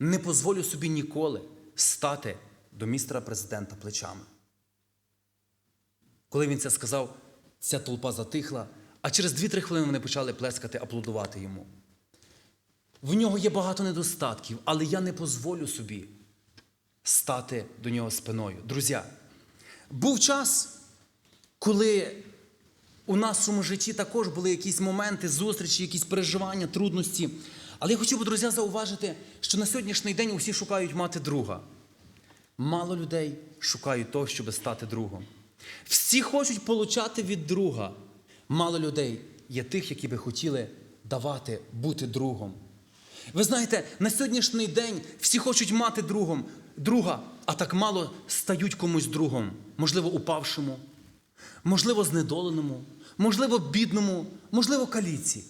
не дозволю собі ніколи стати до містера президента плечами. Коли він це сказав, ця толпа затихла, а через 2-3 хвилини вони почали плескати, аплодувати йому. В нього є багато недостатків, але я не дозволю собі стати до нього спиною. Друзі, був час, коли у нашому житті також були якісь моменти, зустрічі, якісь переживання, трудності. Але я хотів би, друзі, зауважити, що на сьогоднішній день усі шукають мати друга. Мало людей шукають того, щоб стати другом. Всі хочуть получати від друга. Мало людей є тих, які би хотіли давати, бути другом. Ви знаєте, на сьогоднішній день всі хочуть мати другом, друга, а так мало стають комусь другом. Можливо, упавшому, можливо, знедоленому, можливо, бідному, можливо, каліці.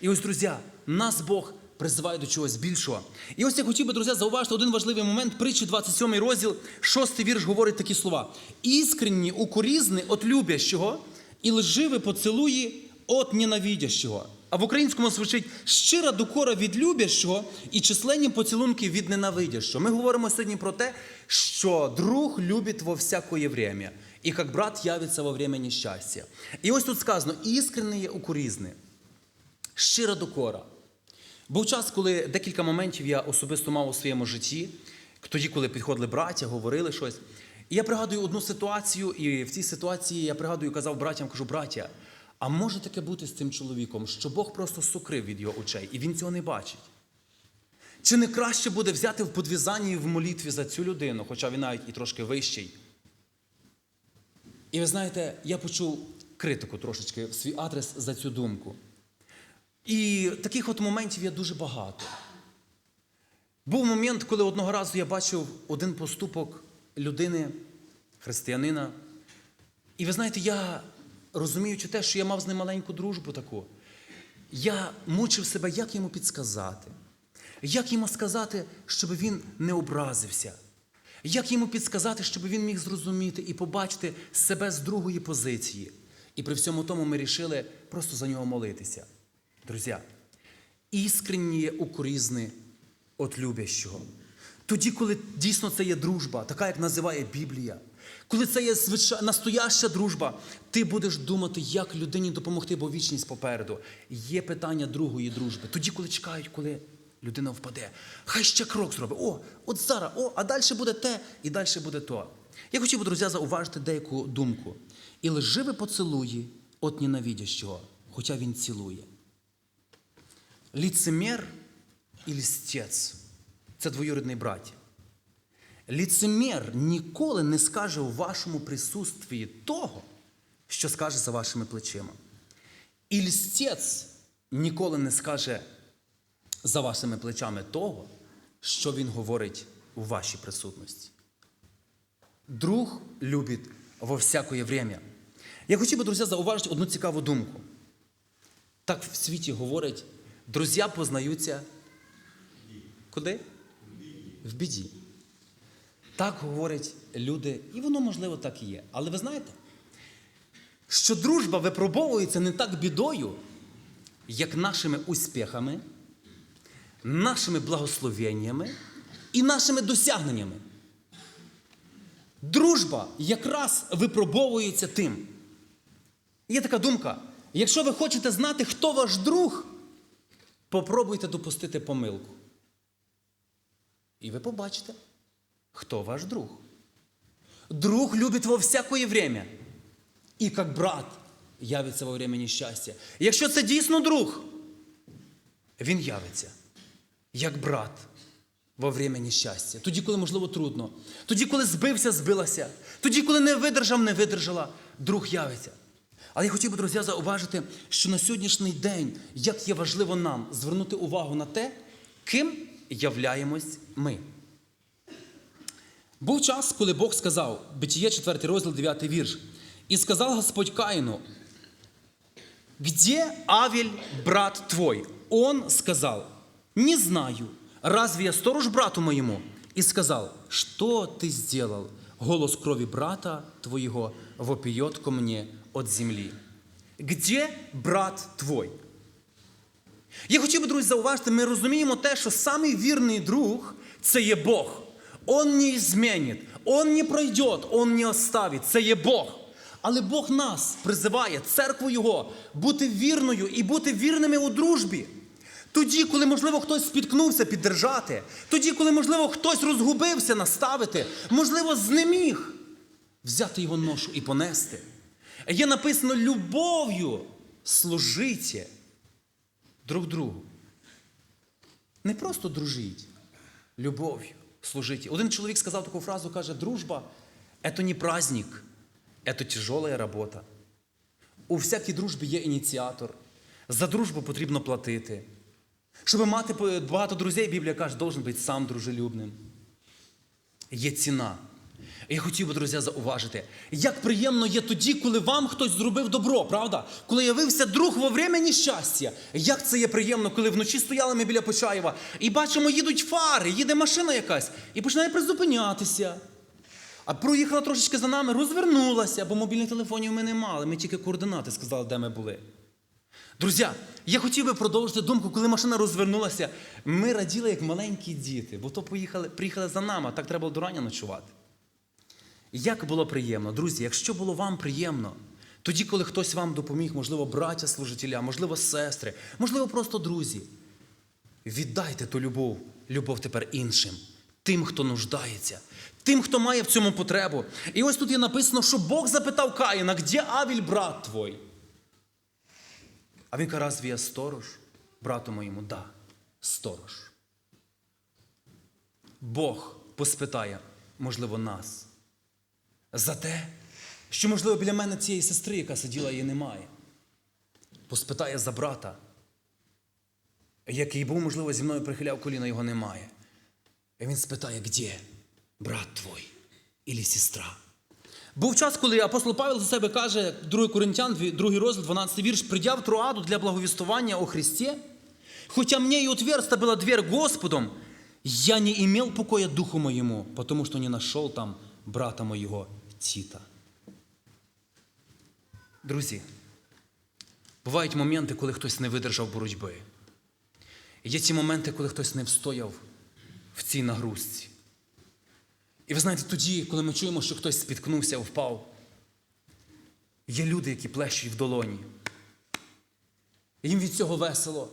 І ось, друзі, нас Бог призиває до чогось більшого. І ось я хотів би, друзі, зауважити один важливий момент. Притчі 27 розділ, 6 вірш говорить такі слова: іскренні укорізни от любящого і лживі поцілуї от ненавидящого. А в українському звучить щира докора від любящого і численні поцілунки від ненавидящого. Ми говоримо сьогодні про те, що друг любить во всякое время, і як брат явиться во время нещастя. І ось тут сказано: іскренні укорізни, щира докора. Був час, коли декілька моментів я особисто мав у своєму житті, тоді, коли підходили браття, говорили щось. І я пригадую одну ситуацію, і в цій ситуації я пригадую, казав братям, кажу, браття, а може таке бути з цим чоловіком, що Бог просто сукрив від його очей, і він цього не бачить? Чи не краще буде взяти в подвізанні і в молитві за цю людину, хоча він навіть і трошки вищий? І ви знаєте, я почув критику трошечки в свій адрес за цю думку. І таких от моментів є дуже багато. Був момент, коли одного разу я бачив один поступок людини, християнина. І ви знаєте, я розуміючи те, що я мав з ним маленьку дружбу таку, я мучив себе, як йому підсказати, як йому сказати, щоб він не образився, як йому підсказати, щоб він міг зрозуміти і побачити себе з другої позиції. І при всьому тому ми рішили просто за нього молитися. Друзі, іскренні укорізни от любящого. Тоді, коли дійсно це є дружба, така, як називає Біблія, коли це є звичай... настояща дружба, ти будеш думати, як людині допомогти, бо вічність попереду. Є питання другої дружби. Тоді, коли чекають, коли людина впаде, хай ще крок зробить. О, от зараз, о, а далі буде те, і далі буде то. Я хотів би, друзі, зауважити деяку думку. І лживе поцілує от ненавидящого, хоча він цілує. Ліцемер і лістець це двоюрідний браття. Ліцемер ніколи не скаже у вашому присутстві того, що скаже за вашими плечима. І лістець ніколи не скаже за вашими плечами того, що він говорить у вашій присутності. Друг любить во всякое время. Я хотів би, друзі, зауважити одну цікаву думку. Так в світі говорять, друзі познаються куди? В біді. Так говорять люди, і воно, можливо, так і є. Але ви знаєте, що дружба випробовується не так бідою, як нашими успіхами, нашими благословеннями і нашими досягненнями. Дружба якраз випробовується тим. Є така думка: якщо ви хочете знати, хто ваш друг, попробуйте допустити помилку. І ви побачите, хто ваш друг. Друг любить во всякое время. І як брат явиться во время нещастя. Якщо це дійсно друг, він явиться як брат во время нещастя. Тоді, коли, можливо, трудно. Тоді, коли збився, збилася. Тоді, коли не видержав, не видержала, друг явиться. Але я хотів би, друзі, зауважити, що на сьогоднішній день, як є важливо нам звернути увагу на те, ким являємось ми. Був час, коли Бог сказав, Битіє 4 розділ, 9 вірш, і сказав Господь Каїну, где Авель, брат твой? Он сказал, не знаю, разве я сторож брату моему? И сказал, что ты сделал? Голос крови брата твоего вопиет ко мне от земли. Где брат твой? Я хотів би, друзі, зауважити, ми розуміємо те, що самий вірний друг це є Бог. Он не змінить, Он не пройде, Он не оставить. Це є Бог. Але Бог нас призиває, церкву Його, бути вірною і бути вірними у дружбі. Тоді, коли, можливо, хтось спіткнувся піддержати, тоді, коли, можливо, хтось розгубився наставити, можливо, знеміг взяти його ношу і понести. Є написано любов'ю служите друг другу. Не просто дружіть, любов'ю служите. Один чоловік сказав таку фразу, каже, дружба – це не праздник, це тяжела робота. У всякій дружбі є ініціатор. За дружбу потрібно платити. Щоб мати багато друзей, Біблія каже, должен бути сам дружелюбним. Є ціна. Я хотів би, друзі, зауважити, як приємно є тоді, коли вам хтось зробив добро, правда? Коли явився друг во время нещастя. Як це є приємно, коли вночі стояли ми біля Почаєва і бачимо, їдуть фари, їде машина якась і починає призупинятися. А проїхала трошечки за нами, розвернулася, бо мобільних телефонів ми не мали. Ми тільки координати сказали, де ми були. Друзі, я хотів би продовжити думку, коли машина розвернулася, ми раділи як маленькі діти, бо то поїхали, приїхали за нами, а так треба було до рання ночувати. Як було приємно, друзі, якщо було вам приємно, тоді, коли хтось вам допоміг, можливо, браття служителя, можливо, сестри, можливо, просто друзі, віддайте ту любов, любов тепер іншим, тим, хто нуждається, тим, хто має в цьому потребу. І ось тут є написано, що Бог запитав Каїна, де Авіль, брат твой? А він каже, разве я сторож? Брату моєму, да, сторож. Бог поспитає, можливо, нас. За те, що, можливо, біля мене цієї сестри, яка сиділа, її немає. Поспитає за брата, який був, можливо, зі мною прихиляв коліна, його немає. І він спитає, де брат твой ілі сестра? Був час, коли апостол Павел за себе каже, 2 Коринтян, 2 розділ, 12 вірш, придя в Троаду для благовістування о Христі, хотя мне и отверста была дверь Господом, я не имел покоя духу моему, потому что не нашел там брата моего Тита. Друзі, бувають моменти, коли хтось не видержав боротьби. Є ті моменти, коли хтось не встояв в цій нагрузці. І ви знаєте, тоді, коли ми чуємо, що хтось спіткнувся, впав, є люди, які плещуть в долоні. Їм від цього весело.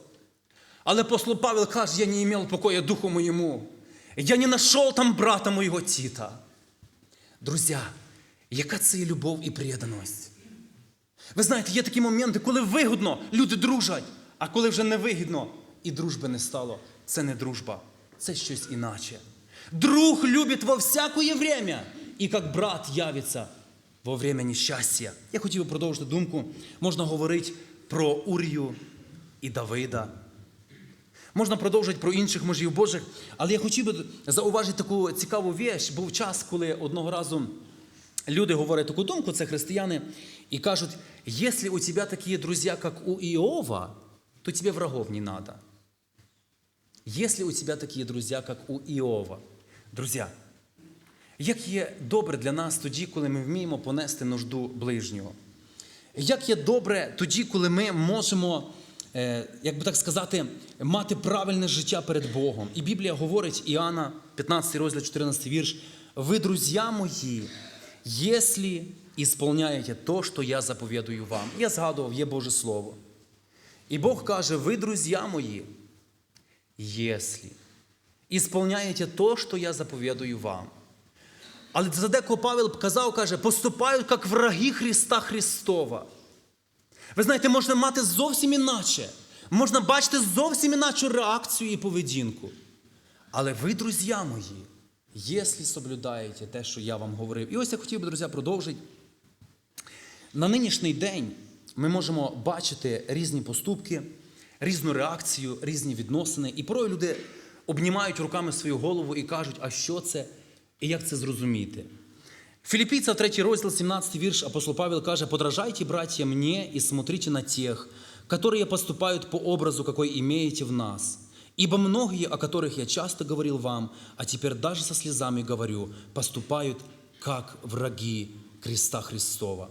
Але апостол Павел каже, я не имел покоя духу моєму. Я не знайшов там брата моєго Тіта. Друзі, яка це є любов і преданість? Ви знаєте, є такі моменти, коли вигідно, люди дружать, а коли вже не вигідно і дружби не стало. Це не дружба, це щось іначе. Друг любить во всякое время, і як брат явиться во время нещастя. Я хотів би продовжити думку. Можна говорити про Урію і Давида. Можна продовжити про інших мужів Божих, але я хотів би зауважити таку цікаву віч. Був час, коли одного разу люди говорять таку думку, це християни, і кажуть: якщо у тебе такі друзі, як у Іова, то тебе врагов не надо. Если у тебя такие друзья, як у Іова, друзі, як є добре для нас тоді, коли ми вміємо понести нужду ближнього? Як є добре тоді, коли ми можемо, е, як би так сказати, мати правильне життя перед Богом? І Біблія говорить, Іоанна, 15 розділ, 14 вірш, ви, друзі мої, якщо ісполняєте то, що я заповідую вам. Я згадував, є Боже Слово. І Бог каже, ви, друзі мої, если ісполняєте то, що я заповідую вам. Але за деко Павел казав, каже, поступають як враги Христа Христова. Ви знаєте, можна мати зовсім іначе. Можна бачити зовсім іначу реакцію і поведінку. Але ви, друзі мої, якщо соблюдаєте те, що я вам говорив. І ось я хотів би, друзі, продовжити. На нинішній день ми можемо бачити різні поступки, різну реакцію, різні відносини. І порой люди обнімають руками свою голову і кажуть, а що це і як це зрозуміти. Филиппийцев 3 розділ, 17 вірш, апостол Павел каже, «Подражайте, братья, мне и смотрите на тех, которые поступают по образу, какой имеете в нас. Ибо многие, о которых я часто говорил вам, а теперь даже со слезами говорю, поступают как враги Христа Христова».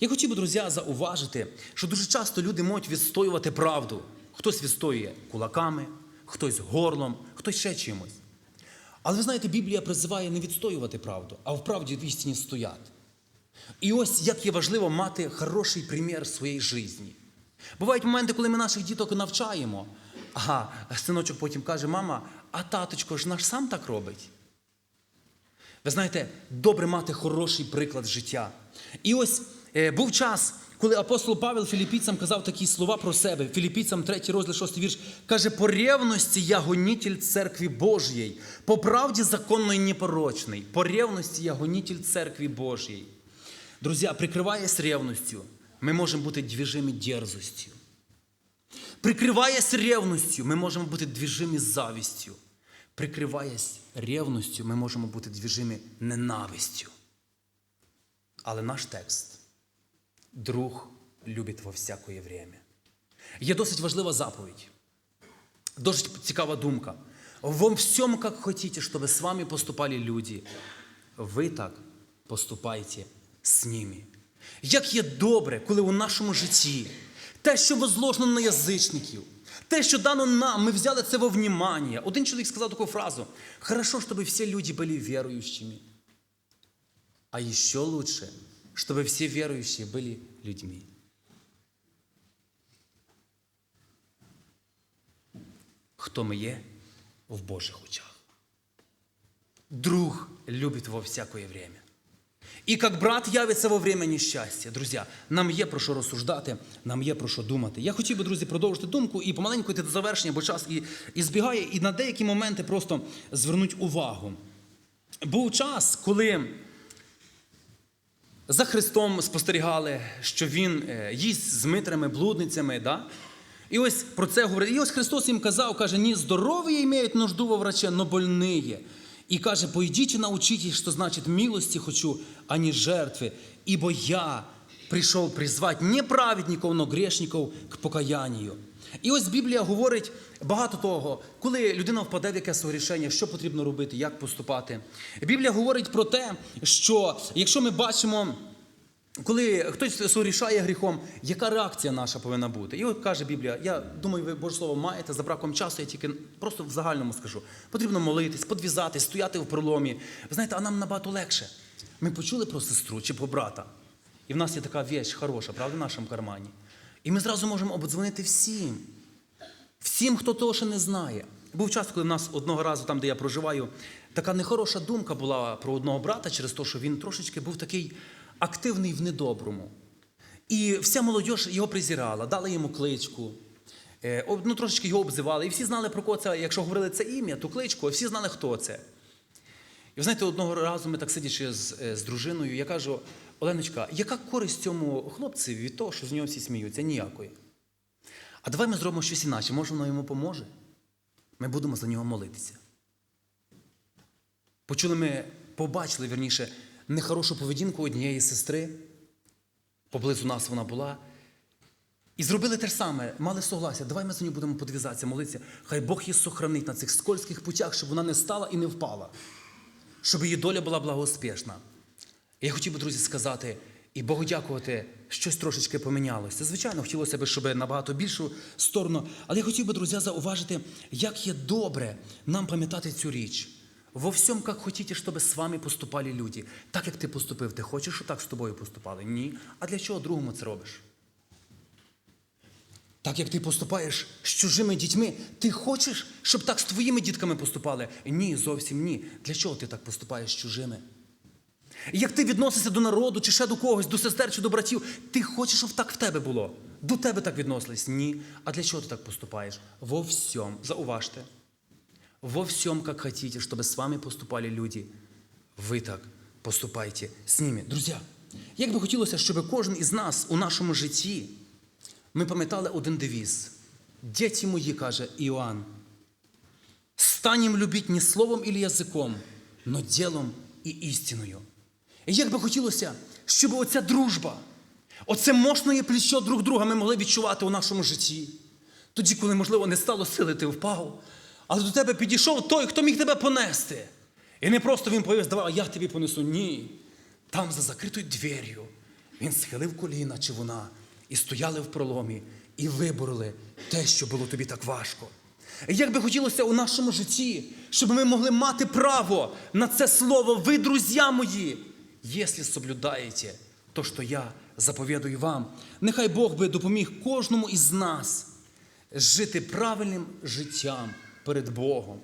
Я хотів би, друзі, зауважити, що дуже часто люди можуть відстоювати правду. Хтось відстоює кулаками, хтось горлом, хтось ще чимось. Але ви знаєте, Біблія призиває не відстоювати правду, а в правді в істині стояти. І ось як є важливо мати хороший примір в своїй житті. Бувають моменти, коли ми наших діток навчаємо, а синочок потім каже, мама, а таточко ж наш сам так робить. Ви знаєте, добре мати хороший приклад життя. І ось е, був час, коли апостол Павел філіппійцям казав такі слова про себе. Філіппійцям 3 розділ 6 вірш каже: по ревності я гонітель церкві Божої, по правді законної непорочний. По ревності я гонітель церкві Божої. Друзі, прикриваясь ревностью, ми можемо бути двіжими дерзостю. Прикриваясь ревностью, ми можемо бути двіжими завістю. Прикриваясь ревностью, ми можемо бути двіжими ненавистю. Але наш текст друг любить во всякое время. Є досить важлива заповідь, досить цікава думка. Во всем, как хотите, чтобы с вами поступали люди, ви так поступайте з ними. Як є добре, коли у нашому житті те, що возложено на язичників, те, що дано нам, ми взяли це во внимание. Один чоловік сказав таку фразу: хорошо, щоб всі люди були віруючими. А еще лучше, чтобы все верующие были людьми. Хто ми є в Божих очах. Друг любит во всякое время. І як брат явиться во время нещастя. Друзі, нам є про що розсуждати, нам є про що думати. Я хотів би, друзі, продовжити думку і помаленьку йти до завершення, бо час і, і збігає, і на деякі моменти просто звернуть увагу. Був час, коли за Христом спостерігали, що Він е, їсть з митрими, блудницями. Да? І ось про це говорить. І ось Христос їм казав, каже, не здорові мають нужду во враче, но больные. І каже, пойдіть і научитесь, що значить милості хочу, а не жертви. Ібо я прийшов призвати не праведників, но грешників к покаянню. І ось Біблія говорить багато того, коли людина впаде в якесь рішення, що потрібно робити, як поступати. Біблія говорить про те, що якщо ми бачимо. Коли хтось сорішає гріхом, яка реакція наша повинна бути? І от каже Біблія, я думаю, ви Боже Слово маєте за браком часу, я тільки просто в загальному скажу. Потрібно молитись, подвізатись, стояти в проломі. Ви знаєте, а нам набагато легше. Ми почули про сестру чи про брата. І в нас є така віч хороша, правда, в нашому кармані. І ми зразу можемо обдзвонити всім. Всім, хто того ще не знає. Був час, коли в нас одного разу, там, де я проживаю, така нехороша думка була про одного брата через те, що він трошечки був такий активний в недоброму. І вся молодь його презирала, дали йому кличку, е, ну, трошечки його обзивали. І всі знали про кого це, якщо говорили це ім'я, ту кличку, всі знали, хто це. І ви знаєте, одного разу ми так сидячи з, е, з дружиною, я кажу: Оленочка, яка користь цьому хлопцеві від того, що з нього всі сміються? Ніякої. А давай ми зробимо щось інакше. Може, воно йому поможе? Ми будемо за нього молитися. Почули ми, побачили, вірніше, нехорошу поведінку однієї сестри. Поблизу нас вона була. І зробили те ж саме, мали согласія. Давай ми за нього будемо подвізатися, молитися. Хай Бог її сохранить на цих скользьких путях, щоб вона не стала і не впала, щоб її доля була благоуспішна. Я хотів би, друзі, сказати і Богу дякувати, щось трошечки помінялося. Звичайно, хотілося б, щоб набагато більшу сторону. Але я хотів би, друзі, зауважити, як є добре нам пам'ятати цю річ. Во всьому, як хотіте, щоб з вами поступали люди. Так, як ти поступив, ти хочеш, щоб так з тобою поступали? Ні. А для чого другому це робиш? Так як ти поступаєш з чужими дітьми, ти хочеш, щоб так з твоїми дітками поступали? Ні, зовсім ні. Для чого ти так поступаєш з чужими? Як ти відносишся до народу, чи ще до когось, до сестер чи до братів, ти хочеш, щоб так в тебе було. До тебе так відносились? Ні. А для чого ти так поступаєш? Во всьому, зауважте, во всем, как хотите, чтобы с вами поступали люди, ви так поступайте з ними. Друзі, як би хотілося, щоб кожен із нас у нашому житті ми пам'ятали один девіз. Діти мої, каже Іоанн, станем любить не словом і язиком, но ділом і істиною. І як би хотілося, щоб оця дружба, оце мощне плечо друг друга ми могли відчувати у нашому житті. Тоді, коли, можливо, не стало сили, ти впав, але до тебе підійшов той, хто міг тебе понести. І не просто він повів, давай, я тобі понесу. Ні. Там за закритою двер'ю він схилив коліна чи вона і стояли в проломі, і вибороли те, що було тобі так важко. Як би хотілося у нашому житті, щоб ми могли мати право на це слово, ви, друзі мої, якщо соблюдаєте то, що я заповідую вам, нехай Бог би допоміг кожному із нас жити правильним життям перед Богом,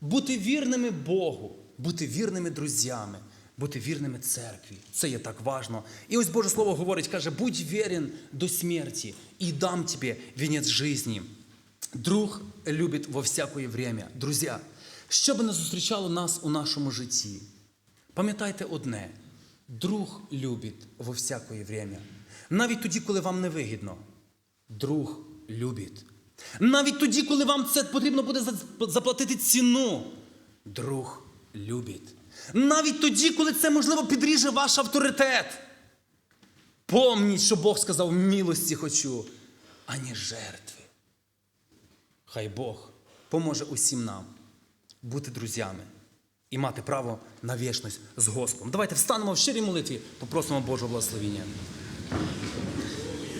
бути вірними Богу, бути вірними друзями, бути вірними церкві. Це є так важно. І ось Боже Слово говорить, каже, будь вірен до смерті, і дам тобі вінець житті. Друг любить во всякое время. Друзі, що би не зустрічало нас у нашому житті, пам'ятайте одне: друг любить во всякое время. Навіть тоді, коли вам не вигідно, друг любить. Навіть тоді, коли вам це потрібно буде заплатити ціну, друг любить. Навіть тоді, коли це, можливо, підріже ваш авторитет. Помніть, що Бог сказав, милості хочу, а не жертви. Хай Бог поможе усім нам бути друзями і мати право на вічність з Господом. Давайте встанемо в щирій молитві, попросимо Божого благословення.